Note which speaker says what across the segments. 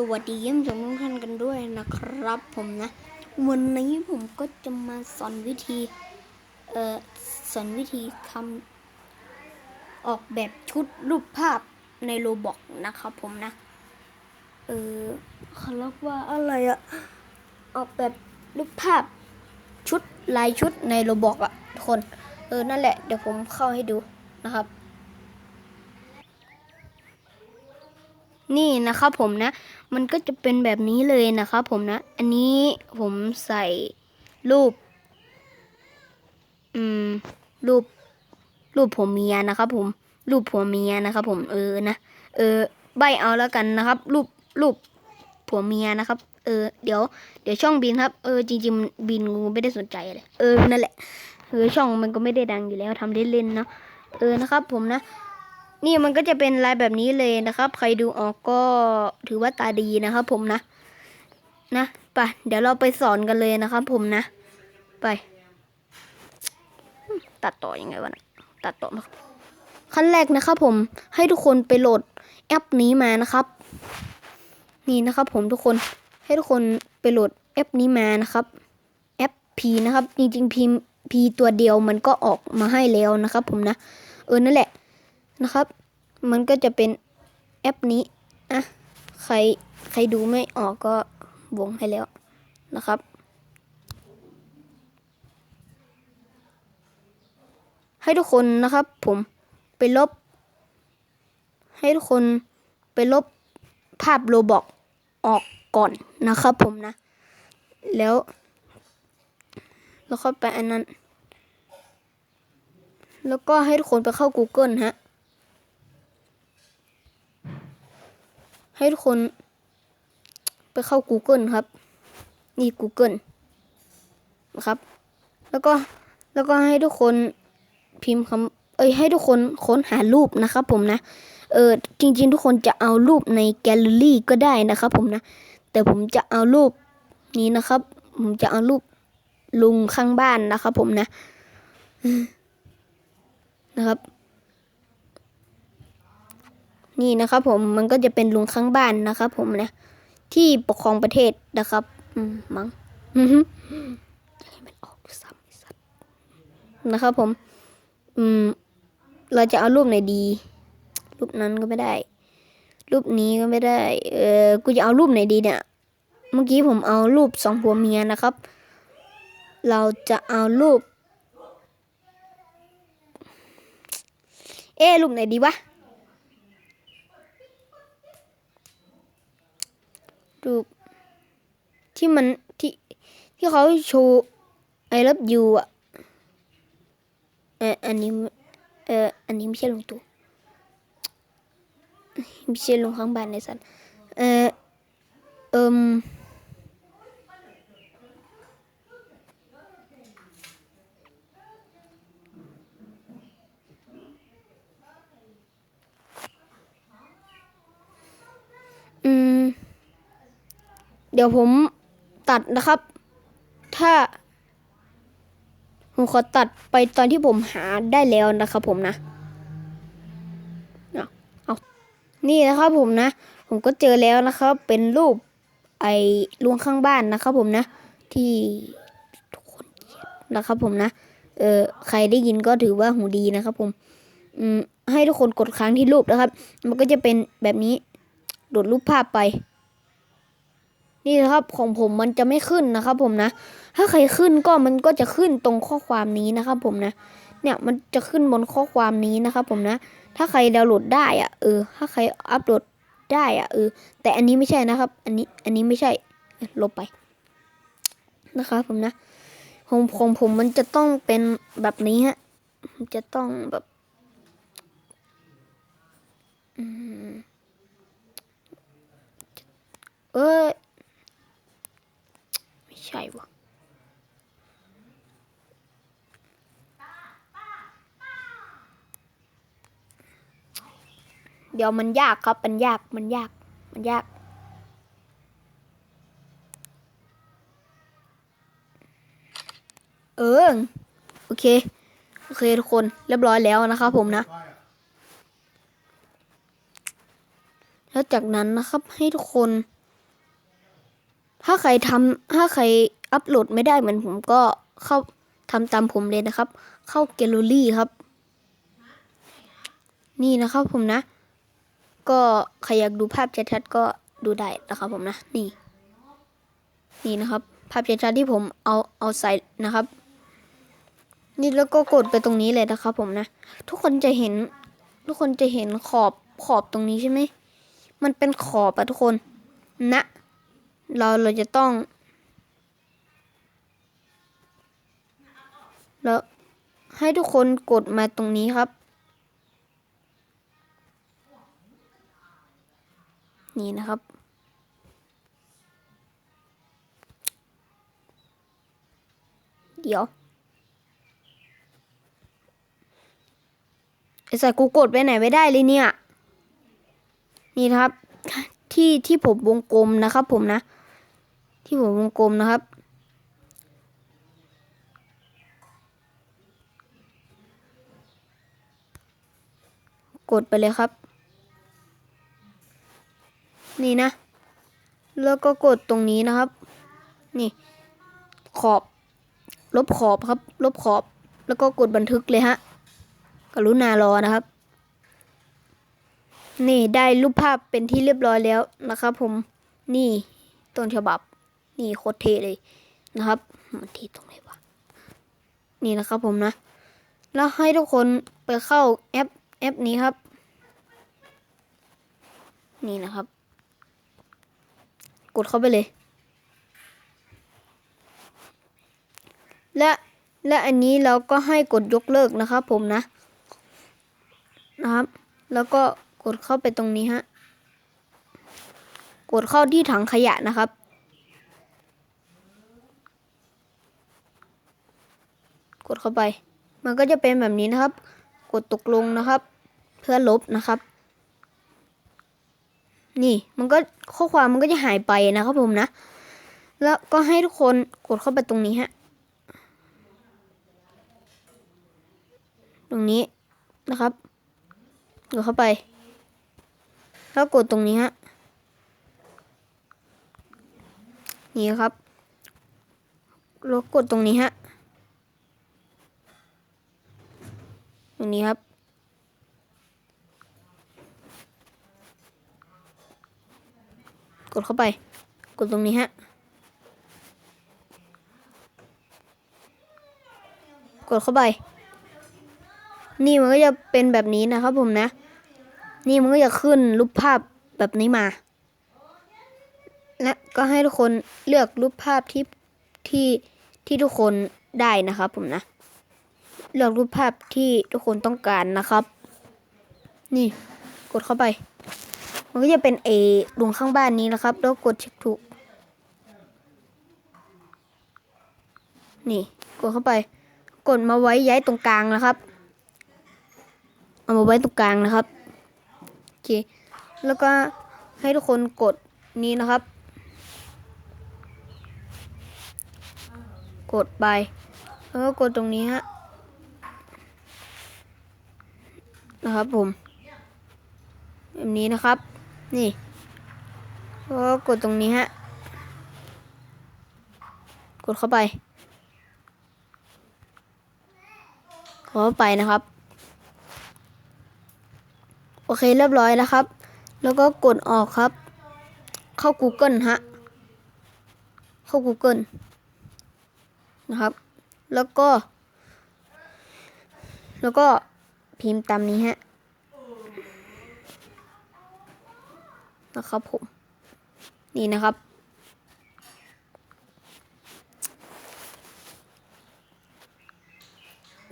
Speaker 1: สวัสดีเยี่ยมชมทุกท่านกันด้วยนะครับ ผมนะ วันนี้ผมก็จะมาสอนวิธี เอ่อสอนวิธีทำออกแบบชุดรูปภาพในโรบอกนะครับผมนะ เออเขาเรียกว่าอะไรอะออกแบบรูปภาพชุดลายชุดในโรบอกอะทุกคน เออนั่นแหละเดี๋ยวผมเข้าให้ดูนะครับ นี่นะครับผมนะ มันก็จะเป็นแบบนี้เลยนะครับผมนะ อันนี้ผมใส่รูป อืม รูป รูปผัวเมียนะครับผม รูปผัวเมียนะครับผม เออนะ เออ ใบเอาแล้วกันนะครับ รูป รูปผัวเมียนะครับ เออ เดี๋ยว เดี๋ยวช่องบินครับ เออ จริงๆ บินกูไม่ได้สนใจเลย เออ นั่นแหละ เออ ช่องมันก็ไม่ได้ดังอยู่แล้วทำเล่นๆเนาะ เออ นะครับผมนะ นี่มันก็จะเป็นลายแบบนี้เลยนะครับ ใครดูออกก็ถือว่าตาดีนะครับ ผมนะ นะไปเดี๋ยวเราไปสอนกันเลยนะครับ ผมนะ ไป ตัดต่อยังไงวะนะตัดต่อมาขั้นแรกนะครับ ผมให้ทุกคนไปโหลดแอปนี้มานะครับ นี่นะครับ ผมทุกคนให้ทุกคนไปโหลดแอปนี้มานะครับแอป P นะครับ จริงๆ P P ตัวเดียวมันก็ออกมาให้แล้วนะครับ ผมนะ เออนั่นแหละ นะครับ มันก็จะเป็นแอปนี้อะใครใครดูไม่ออกก็วงให้แล้วนะครับ ให้ทุกคนนะครับ ผมไปลบ ให้ทุกคนไปลบภาพโรบอกออกก่อนนะครับ ผมนะ แล้ว แล้วค่อยไปอันนั้น แล้วก็ให้ทุกคนไปเข้า Google ฮะ ให้ทุกคน ไปเข้า Google ครับ นี่ Google นะครับ แล้วก็แล้วก็ให้ทุกคนพิมพ์คำเอ้ยให้ทุกคนค้นหารูปนะครับ ผมนะ เออจริง ๆ ทุกคนจะเอารูปในแกลเลอรี่ก็ได้นะครับ ผมนะ แต่ผมจะเอารูปนี้นะครับ ผมจะเอารูปลุงข้างบ้านนะครับ ผมนะนะครับ นี่นะครับผมมันก็จะเป็นลุงข้างบ้านนะครับผมนะ ที่ปกครองประเทศนะครับ อืมมั้งอือฮึมันออกซ้ำสัตว์นะครับผม อืม เราจะเอารูปไหนดี รูปนั้นก็ไม่ได้ รูปนี้ก็ไม่ได้ เออกูจะเอารูปไหนดีเนี่ย เมื่อกี้ผมเอารูปสองผัวเมียนะครับ เราจะเอารูป เอ๊รูปไหนดีวะ รูป ที่มันที่ที่เขาโชว์ไอเล็บยูอะเอออันนี้เอออันนี้ไม่ใช่ลุงตู่ไม่ใช่ลุงข้างบ้านในสันเออเอิม เดี๋ยวผมตัดนะครับ ถ้า ผมขอตัดไปตอนที่ผมหาได้แล้วนะครับ ผมนะเอานี่นะครับผมนะ ผมก็เจอแล้วนะครับ เป็นรูปไอ้ลุงข้างบ้านนะครับ ผมนะ ที่ทุกคนเกียดนะครับ ผมนะ เออใครได้ยินก็ถือว่าหูดีนะครับ ผม อืมให้ทุกคนกดค้างที่รูปนะครับ มันก็จะเป็นแบบนี้โดดรูปภาพไป นี่นะครับของผมมันจะไม่ขึ้นนะครับผมนะ ถ้าใครขึ้นก็มันก็จะขึ้นตรงข้อความนี้นะครับผมนะ เนี่ยมันจะขึ้นบนข้อความนี้นะครับผมนะ ถ้าใครดาวน์โหลดได้อะเออ ถ้าใครอัปโหลดได้อะเออ แต่อันนี้ไม่ใช่นะครับ อันนี้ อันนี้ไม่ใช่ ลบไป นะครับผมนะ ของของผมมันจะต้องเป็นแบบนี้ฮะ มันจะต้องแบบเอ้ย ส่วะเดี๋ยวมันยากครับ มันยาก มันยาก มันยาก เออ โอเค โอเคทุกคน เรียบร้อยแล้วนะครับผมนะ แล้วจากนั้นนะครับให้ทุกคน ถ้าใครทำถ้าใครอัปโหลดไม่ได้เหมือนผมก็เข้าทำตามผมเลยนะครับ เข้าแกลเลอรี่ครับ นี่นะครับผมนะ ก็ใครอยากดูภาพชัดๆก็ดูได้นะครับผมนะนี่ นี่นะครับ ภาพชัดๆที่ผมเอาเอาใส่นะครับ นี่แล้วก็กดไปตรงนี้เลยนะครับ ผมนะ ทุกคนจะเห็น ทุกคนจะเห็นขอบขอบตรงนี้ใช่ไหมมันเป็นขอบอะทุกคนนะ เราเราจะต้องแล้วให้ทุกคนกดมาตรงนี้ครับ นี่นะครับ เดี๋ยวไอ้สัตว์กูกดไปไหนไม่ได้เลยเนี่ย นี่นะครับ ที่ที่ผมวงกลมนะครับผมนะ ที่ผมวงกลมนะครับ กดไปเลยครับ นี่นะ แล้วก็กดตรงนี้นะครับ นี่ ขอบ ลบขอบครับ ลบขอบ แล้วก็กดบันทึกเลยฮะ กรุณารอนะครับนี่ได้รูปภาพเป็นที่เรียบร้อยแล้วนะครับผมนี่ต้นฉบับ นี่โคตรเทเลยนะครับ มันเทตรงไหนวะนี่นะครับผมนะ แล้วให้ทุกคนไปเข้าแอปแอปนี้ครับ นี่นะครับ กดเข้าไปเลย และและอันนี้เราก็ให้กดยกเลิกนะครับผมนะ นะครับ แล้วก็กดเข้าไปตรงนี้ฮะ กดเข้าที่ถังขยะนะครับ กดเข้าไป มันก็จะเป็นแบบนี้นะครับ กดตกลงนะครับ เพื่อลบนะครับ นี่มันก็ข้อความมันก็จะหายไปนะครับผมนะ แล้วก็ให้ทุกคนกดเข้าไปตรงนี้ฮะตรงนี้นะครับกดเข้าไป แล้วกดตรงนี้ฮะนี่ครับแล้วกดตรงนี้ฮะ ตรงนี้ครับ กดเข้าไป กดตรงนี้ฮะ กดเข้าไป นี่มันก็จะเป็นแบบนี้นะครับผมนะ นี่มันก็จะขึ้นรูปภาพแบบนี้มา และก็ให้ทุกคนเลือกรูปภาพที่ที่ที่ทุกคนได้นะครับผมนะ เลือกรูปภาพที่ทุกคนต้องการนะครับ นี่กดเข้าไป มันก็จะเป็นเอดวงข้างบ้านนี้นะครับ แล้วกดเช็คถูก นี่กดเข้าไป กดมาไว้ย้ายตรงกลางนะครับ เอามาไว้ตรงกลางนะครับโอเคแล้วก็ให้ทุกคนกดนี้นะครับ กดไป แล้วก็กดตรงนี้ฮะ นะครับผมแบบนี้นะครับ นี่ก็กดตรงนี้ฮะ กดเข้าไปเข้าไปนะครับ โอเคเรียบร้อยแล้วครับ แล้วก็กดออกครับ เข้า Google ฮะ เข้า Google นะครับ แล้วก็ แล้วก็ พิมพ์ตามนี้ฮะนะครับผม นี่นะครับ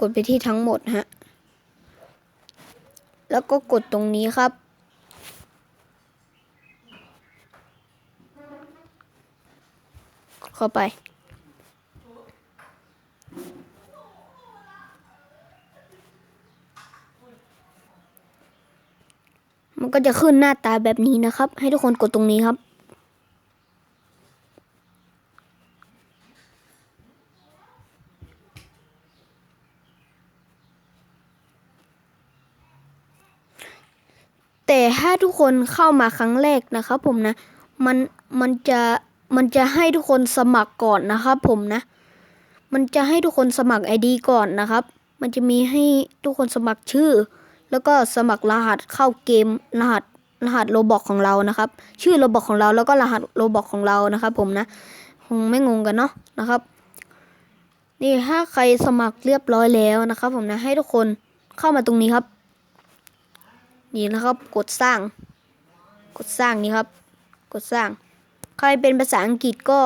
Speaker 1: กดไปที่ทั้งหมดฮะ แล้วก็กดตรงนี้ครับ เข้าไป ก็จะขึ้นหน้าตาแบบนี้นะครับ ให้ทุกคนกดตรงนี้ครับแต่ถ้าทุกคนเข้ามาครั้งแรกนะครับผมนะ มันมันจะมันจะให้ทุกคนสมัครก่อนนะครับผมนะ มันจะให้ทุกคนสมัคร ID ก่อนนะครับ มันจะมีให้ทุกคนสมัครชื่อ แล้วก็สมัครรหัสเข้าเกมรหัสรหัสโรบอกของเรานะครับ ชื่อโรบอกของเราแล้วก็รหัสโรบอกของเรานะครับ ผมนะคงไม่งงกันเนาะนะครับ นี่ถ้าใครสมัครเรียบร้อยแล้วนะครับ ผมนะให้ทุกคนเข้ามาตรงนี้ครับ นี่นะครับ กดสร้าง กดสร้างนี่ครับ กดสร้าง ใครเป็นภาษาอังกฤษก็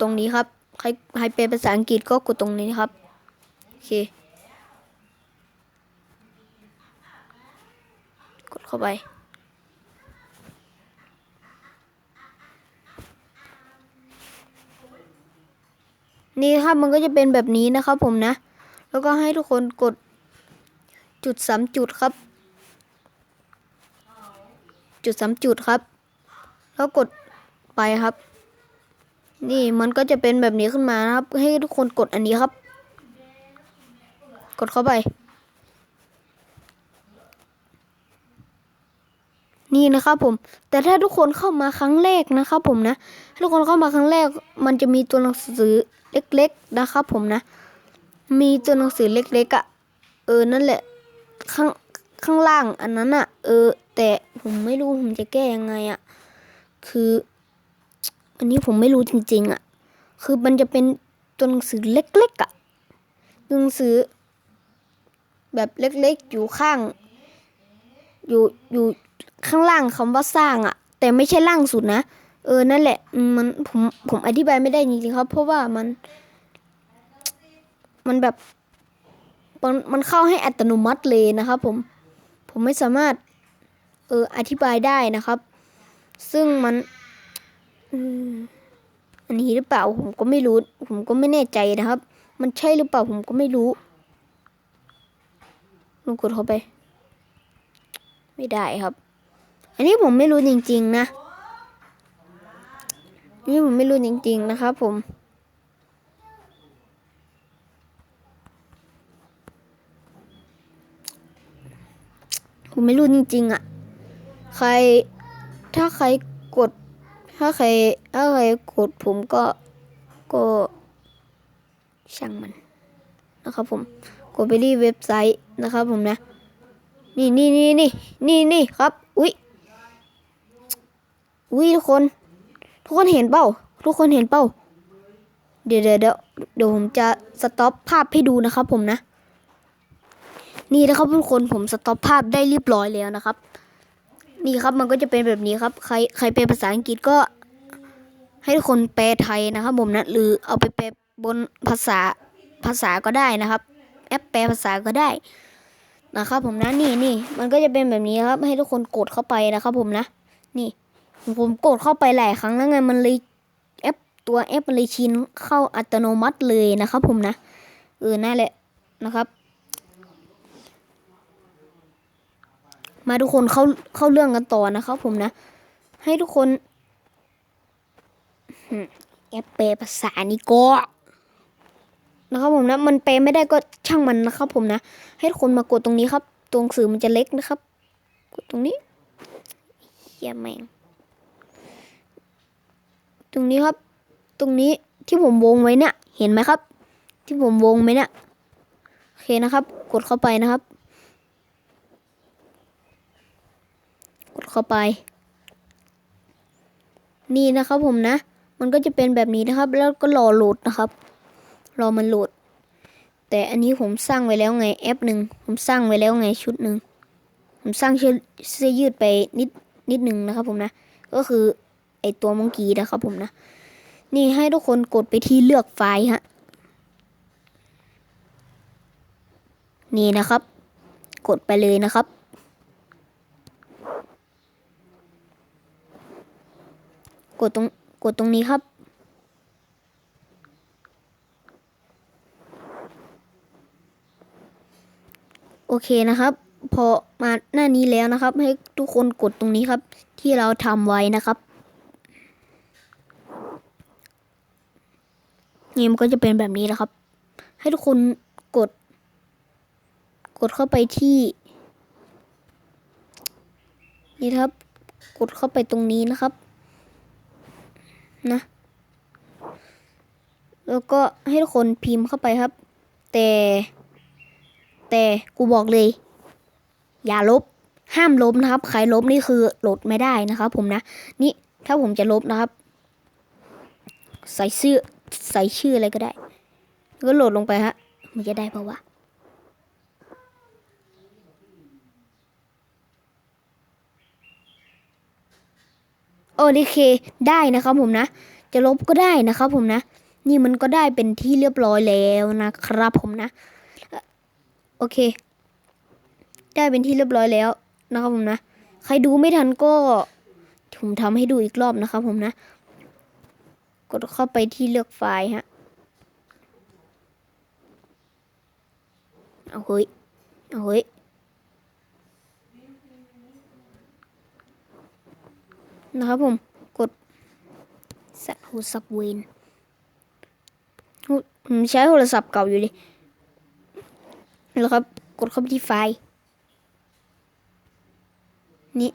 Speaker 1: ตรงนี้ครับ ใครใครเป็นภาษาอังกฤษก็กดตรงนี้ครับโอเค กด เข้าไป นี่ครับมันก็จะเป็นแบบนี้นะครับผมนะ แล้วก็ให้ทุกคนกดจุดสามจุดครับ จุดสามจุดครับ แล้วกดไปครับ นี่มันก็จะเป็นแบบนี้ขึ้นมานะครับ ให้ทุกคนกดอันนี้ครับ กดเข้าไป นี่นะครับผม แต่ถ้าทุกคนเข้ามาครั้งแรกนะครับผมนะถ้าทุกคนเข้ามาครั้งแรก มันจะมีตัวหนังสือเล็ก ๆนะครับผมนะ มีตัวหนังสือเล็กๆอะ่ะ เออ นั่นแหละ ข้างข้างล่างอันนั้นอะ่ะ เออ แต่ผมไม่รู้ผมจะแก้ยังไงอะ่ะ คือ อันนี้ผมไม่รู้จริง ๆอะ่ะ คือมันจะเป็นตัวหนังสือเล็กๆอะ่ะ หนังสือ แบบเล็กๆอยู่ข้าง อยู่อยู่ข้างล่างคำว่าสร้างอะแต่ไม่ใช่ล่างสุดนะเออนั่นแหละมันผมผมอธิบายไม่ได้จริงๆครับ เพราะว่ามัน มันแบบมันมันเข้าให้อัตโนมัติเลยนะครับ ผมผมไม่สามารถ เอออธิบายได้นะครับ ซึ่งมันอันนี้หรือเปล่าผมก็ไม่รู้ ผมก็ไม่แน่ใจนะครับ มันใช่หรือเปล่าผมก็ไม่รู้ลองกดเข้าไป ไม่ได้ครับ อันนี้ผมไม่รู้จริง ๆ นะ นี่ผมไม่รู้จริง ๆ นะครับ ผมผมไม่รู้จริงๆอะ ใคร ถ้าใครกด ถ้าใคร ถ้าใครกดผมก็ ก็ช่างมัน นะครับผม กดไปที่เว็บไซต์นะครับผมนะ นี่นี่นี่นี่นี่นี่ครับ อุ๊ยอุ๊ยทุกคน ทุกคนเห็นเปล่าทุกคนเห็นเปล่าเดี๋ยวเดี๋ยวเดี๋ยวเดี๋ยวผมจะสต็อปภาพให้ดูนะครับผมนะ นี่นะครับทุกคนผมสต็อปภาพได้เรียบร้อยแล้วนะครับ นี่ครับมันก็จะเป็นแบบนี้ครับ ใครใครเป็นภาษาอังกฤษก็ ให้ทุกคนแปลไทยนะครับผมนะ หรือเอาไปแปลบนภาษาภาษาก็ได้นะครับ แอปแปลภาษาก็ได้ นะครับผมนะนี่นี่มันก็จะเป็นแบบนี้ครับ ให้ทุกคนกดเข้าไปนะครับผมนะ นี่ ผมกดเข้าไปหลายครั้งแล้วไงมันเลยแอปตัวแอปมันเลยชินเข้าอัตโนมัติเลยนะครับ ผมนะเออนั่นแหละนะครับ มาทุกคนเข้าเข้าเรื่องกันต่อนะครับผมนะ ให้ทุกคนอืมแอปแปภาษานี่ก็ นะครับผมนะมันแปไม่ได้ก็ช่างมันนะครับ ผมนะให้คนมากดตรงนี้ครับ ตรงสื่อมันจะเล็กนะครับ กดตรงนี้เฮียแมงตรงนี้ครับ ตรงนี้ที่ผมวงไว้เนี่ยเห็นไหมครับ ที่ผมวงไหมเนี่ยโอเคนะครับ กดเข้าไปนะครับ กดเข้าไป นี่นะครับผมนะ มันก็จะเป็นแบบนี้นะครับ แล้วก็รอโหลดนะครับ รอมันโหลด แต่อันนี้ผมสร้างไว้แล้วไงแอปหนึ่งผมสร้างไว้แล้วไงชุดหนึ่งผมสร้างเสื้อยืดไปนิดนิดหนึ่งนะครับผมนะ ก็คือไอตัวมังกีนะครับผมนะ นี่ให้ทุกคนกดไปที่เลือกไฟล์ฮะนี่นะครับ กดไปเลยนะครับ กดตรงกดตรงนี้ครับ โอเคนะครับ พอมาหน้านี้แล้วนะครับ ให้ทุกคนกดตรงนี้ครับ ที่เราทำไว้นะครับนี่มันก็จะเป็นแบบนี้นะครับ ให้ทุกคนกด กดเข้าไปที่ นี่ครับ กดเข้าไปตรงนี้นะครับ นะ แล้วก็ให้ทุกคนพิมพ์เข้าไปครับ แต่ แต่กูบอกเลย อย่าลบห้ามลบนะครับ ใครลบนี่คือโหลดไม่ได้นะครับ ผมนะ นี่ถ้าผมจะลบนะครับ ใส่ชื่อใส่ชื่ออะไรก็ได้ ก็โหลดลงไปฮะ มันจะได้ปะวะโอเคได้นะครับผมนะ จะลบก็ได้นะครับผมนะ นี่มันก็ได้เป็นที่เรียบร้อยแล้วนะครับผมนะ โอเค ได้เป็นที่เรียบร้อยแล้วนะครับผมนะ ใครดูไม่ทันก็ ผมทำให้ดูอีกรอบนะครับผมนะ กดเข้าไปที่เลือกไฟล์ฮะ เอาเฮ้ย เอาเฮ้ยนะครับผม กดสัตว์โทรศัพท์เวนผมใช้โทรศัพท์เก่าอยู่ดิ แล้วครับ กดเข้าไปที่ไฟล์นี่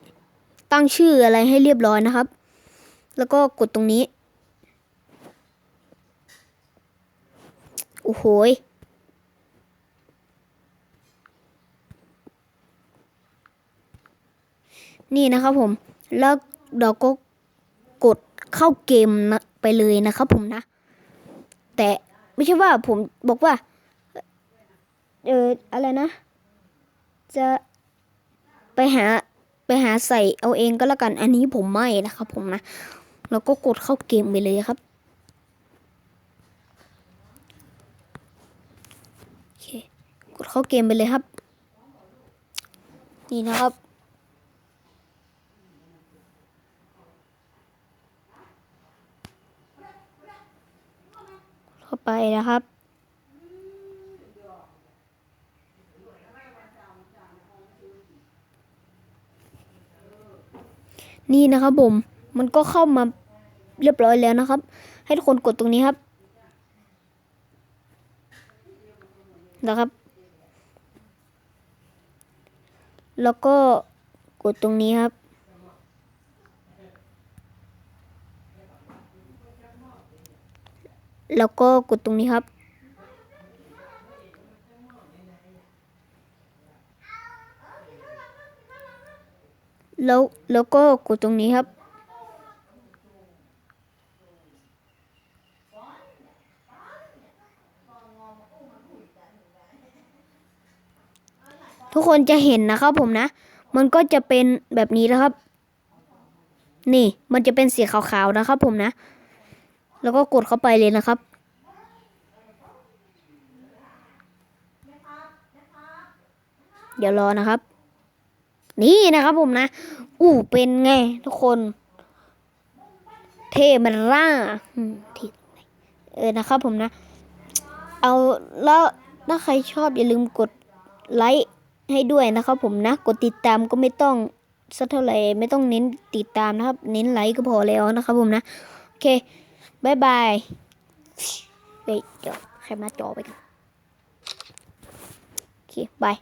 Speaker 1: ตั้งชื่ออะไรให้เรียบร้อยนะครับ แล้วก็กดตรงนี้ โอ้โหยนี่นะครับผม แล้วเราก็กดเข้าเกมนะไปเลยนะครับผมนะ แต่ไม่ใช่ว่าผมบอกว่า เอออะไรนะ จะไปหาไปหาใส่เอาเองก็แล้วกัน อันนี้ผมไม่นะครับผมนะ แล้วก็กดเข้าเกมไปเลยครับโอเคกดเข้าเกมไปเลยครับ นี่นะครับเข้าไปนะครับ นี่นะครับผม มันก็เข้ามาเรียบร้อยแล้วนะครับ ให้ทุกคนกดตรงนี้ครับนะครับ แล้วก็กดตรงนี้ครับแล้วก็กดตรงนี้ครับ แล้วแล้วก็กดตรงนี้ครับ ทุกคนจะเห็นนะครับผมนะ มันก็จะเป็นแบบนี้นะครับ นี่มันจะเป็นสีขาวๆนะครับผมนะ แล้วก็กดเข้าไปเลยนะครับเดี๋ยวรอนะครับ นี่นะครับผมนะ อู้เป็นไงทุกคน เทมันร่าอืมเออนะครับผมนะ เอาแล้วถ้าใครชอบอย่าลืมกดไลค์ให้ด้วยนะครับผมนะ กดติดตามก็ไม่ต้องสักเท่าไหร่ไม่ต้องเน้นติดตามนะครับ เน้นไลค์ก็พอแล้วนะครับผมนะ โอเคบายบายเฮ้ยเดี๋ยวใครมาจอไปกันโอเคบาย